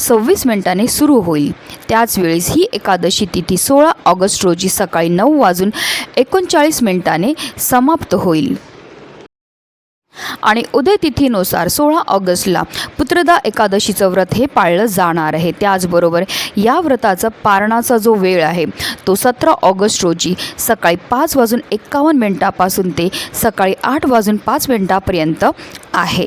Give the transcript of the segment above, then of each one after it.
सव्वीस मिनिटांनी सुरू होईल. त्याचवेळेस ही एकादशी तिथी सोळा ऑगस्ट रोजी सकाळी नऊ वाजून एकोणचाळीस मिनिटाने समाप्त होईल. आणि उदय तिथीनुसार सोळा ऑगस्टला पुत्रदा एकादशीचं व्रत हे पाळलं जाणार आहे. त्याचबरोबर या व्रताचा पारणाचा जो वेळ आहे तो सतरा ऑगस्ट रोजी सकाळी पाच वाजून एक्कावन्न मिनिटापासून ते सकाळी आठ वाजून पाच मिनिटापर्यंत आहे.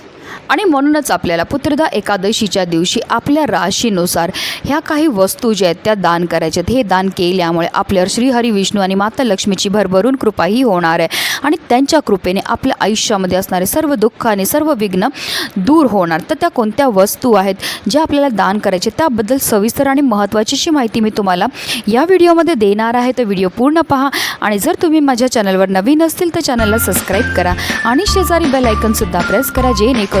आणि म्हणूनच आपल्याला पुत्रदा एकादशीच्या दिवशी आपल्या राशीनुसार ह्या काही वस्तू ज्या आहेत त्या दान करायच्या आहेत हे दान केल्यामुळे आपल्यावर श्रीहरी विष्णू आणि माता लक्ष्मीची भरभरून कृपाही होणार आहे. आणि त्यांच्या कृपेने आपल्या आयुष्यामध्ये असणारे सर्व दुःख आणि सर्व विघ्न दूर होणार. तर त्या कोणत्या वस्तू आहेत ज्या आपल्याला दान करायचे त्याबद्दल सविस्तर आणि महत्त्वाची अशी माहिती मी तुम्हाला या व्हिडिओमध्ये देणार आहे. तर व्हिडिओ पूर्ण पहा आणि जर तुम्ही माझ्या चॅनलवर नवीन असतील तर चॅनलला सबस्क्राईब करा आणि शेजारी बेल आयकनसुद्धा प्रेस करा जेणेकरून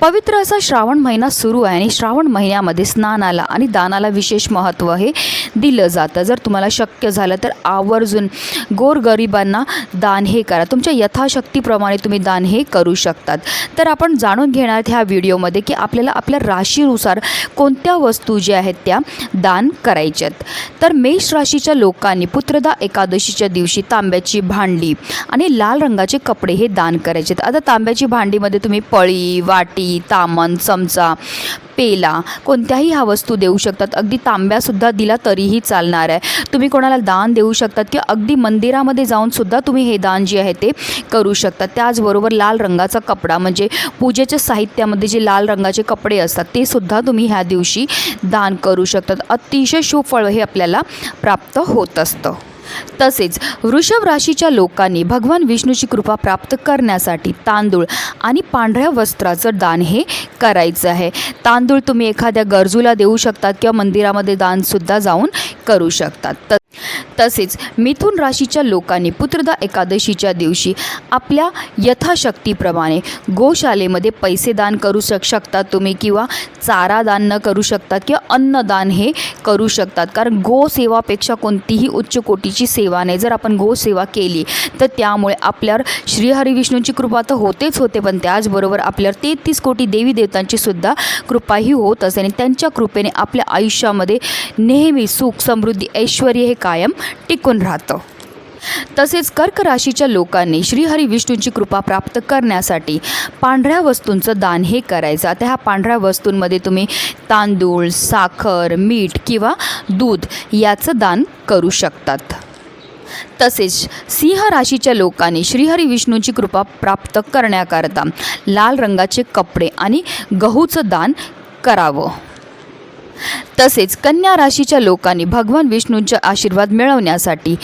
पवित्र असा श्रावण महिना सुरू आहे आणि श्रावण महिन्यामध्ये स्नानाला आणि दानाला विशेष महत्त्व हे दिलं जातं. जर तुम्हाला शक्य झालं तर आवर्जून गोरगरिबांना दान हे करा. तुमच्या यथाशक्तीप्रमाणे तुम्ही दान हे करू शकतात. तर आपण जाणून घेणार ह्या व्हिडिओमध्ये की आपल्याला आपल्या राशीनुसार कोणत्या वस्तू ज्या आहेत त्या दान करायच्यात. तर मेष राशीच्या लोकांनी पुत्रदा एकादशीच्या दिवशी तांब्याची भांडी आणि लाल रंगाचे कपडे हे दान करायचे आहेत आता तांब्याची भांडीमध्ये तुम्ही पळी वाटी तामण चमचा पेला कोणत्याही ह्या वस्तू देऊ शकतात. अगदी तांब्यासुद्धा दिला तरीही चालणार आहे. तुम्ही कोणाला दान देऊ शकतात किंवा अगदी मंदिरामध्ये जाऊनसुद्धा तुम्ही हे दान जे आहे ते करू शकतात. त्याचबरोबर लाल रंगाचा कपडा म्हणजे पूजेच्या साहित्यामध्ये जे लाल रंगाचे कपडे असतात ते सुद्धा तुम्ही ह्या दिवशी दान करू शकतात. अतिशय शुभ फळ हे आपल्याला प्राप्त होत असतं. तसेच वृषभ राशीच्या लोकांनी भगवान विष्णूची कृपा प्राप्त करण्यासाठी तांदूळ आणि पांढऱ्या वस्त्राचं दान हे करायचं आहे. तांदूळ तुम्ही एखाद्या गरजूला देऊ शकतात किंवा मंदिरामध्ये दानसुद्धा जाऊन करू शकतात त तसेच मिथुन राशीच्या लोकांनी पुत्रदा एकादशीच्या दिवशी आपल्या यथाशक्तीप्रमाणे गोशालेमध्ये पैसे दान करू शक शकतात तुम्ही किंवा चारा दान न करू शकतात किंवा अन्नदान हे करू शकतात. कारण गोसेवापेक्षा कोणतीही उच्च कोटीची सेवा नाही. जर आपण गोसेवा केली तर त्यामुळे आपल्यावर श्रीहरी विष्णूंची कृपा तर होतेच होते पण त्याचबरोबर आपल्यावर तेहतीस कोटी देवी देवतांची सुद्धा कृपाही होत असते आणि त्यांच्या कृपेने आपल्या आयुष्यामध्ये नेहमी सुख समृद्धी ऐश्वर हे कायम टिकून राहतं. तसेच कर्क राशीच्या लोकांनी श्रीहरी विष्णूंची कृपा प्राप्त करण्यासाठी पांढऱ्या वस्तूंचं दान हे करायचं. आता ह्या पांढऱ्या वस्तूंमध्ये तुम्ही तांदूळ साखर मीठ किंवा दूध याचं दान करू शकतात. तसेच सिंह राशीच्या लोकांनी श्रीहरी विष्णूंची कृपा प्राप्त करण्याकरता लाल रंगाचे कपडे आणि गहूचं दान करावं. तसेच कन्या राशीच्या लोकांनी भगवान विष्णूंचा आशीर्वाद मिळवण्यासाठी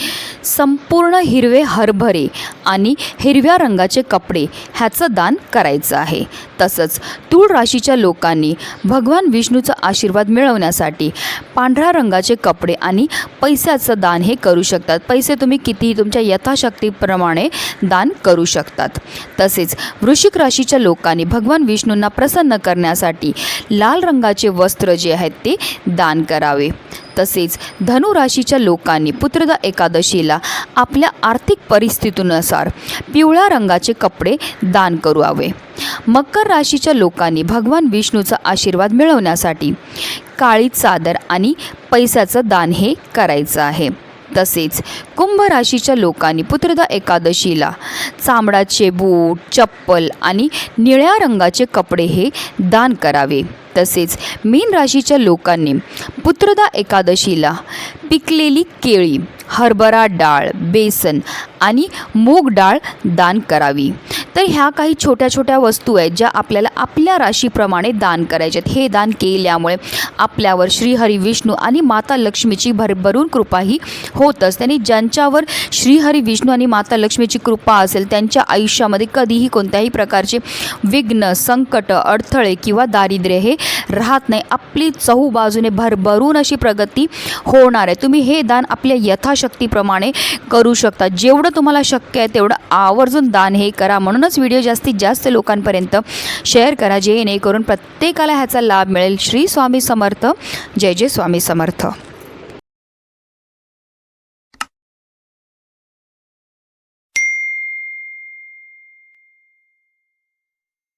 संपूर्ण हिरवे हरभरे आणि हिरव्या रंगाचे कपडे ह्याचं दान करायचं आहे. तसंच तूळ राशीच्या लोकांनी भगवान विष्णूचा आशीर्वाद मिळवण्यासाठी पांढऱ्या रंगाचे कपडे आणि पैशाचं दान हे करू शकतात. पैसे तुम्ही कितीही तुमच्या यथाशक्तीप्रमाणे दान करू शकतात. तसेच वृश्चिक राशीच्या लोकांनी भगवान विष्णूंना प्रसन्न करण्यासाठी लाल रंगाचे वस्त्र जे आहेत ते दान करावे. तसेच धनुराशीच्या लोकांनी पुत्रदा एकादशीला आपल्या आर्थिक परिस्थितीनुसार पिवळ्या रंगाचे कपडे दान करावे. मकर राशीच्या लोकांनी भगवान विष्णूचा आशीर्वाद मिळवण्यासाठी काळी चादर आणि पैशाचं दान हे करायचं आहे. तसेच कुंभ राशीच्या लोकांनी पुत्रदा एकादशीला चामडाचे बूट चप्पल आणि निळ्या रंगाचे कपडे हे दान करावे. तसेच मीन राशीच्या लोकांनी पुत्रदा एकादशीला पिकलेली केळी हरभरा डाळ बेसन आणि मूग डाळ दान करावी. तर ह्या काही छोट्या छोट्या वस्तू आहेत ज्या आपल्याला आपल्या राशीप्रमाणे दान करायच्यात हे दान केल्यामुळे आपल्यावर श्रीहरी विष्णू आणि माता लक्ष्मीची भरभरून कृपाही होतच त्यांनी ज्यांच्यावर श्रीहरी विष्णू आणि माता लक्ष्मीची कृपा असेल त्यांच्या आयुष्यामध्ये कधीही कोणत्याही प्रकारचे विघ्न संकट अडथळे किंवा दारिद्र्य हे राहत नाही. आपली चहू बाजूने भरभरून अशी प्रगती होणार आहे. तुम्ही हे दान आपल्या यथाशक्तीप्रमाणे करू शकता. जेवढं तुम्हाला शक्य आहे तेवढं आवर्जून दान हे करा म्हणून म्हणूनच व्हिडिओ जास्तीत जास्त लोकांपर्यंत शेअर करा जेणेकरून प्रत्येकाला ह्याचा लाभ मिळेल. श्री स्वामी समर्थ. जय जय स्वामी समर्थ.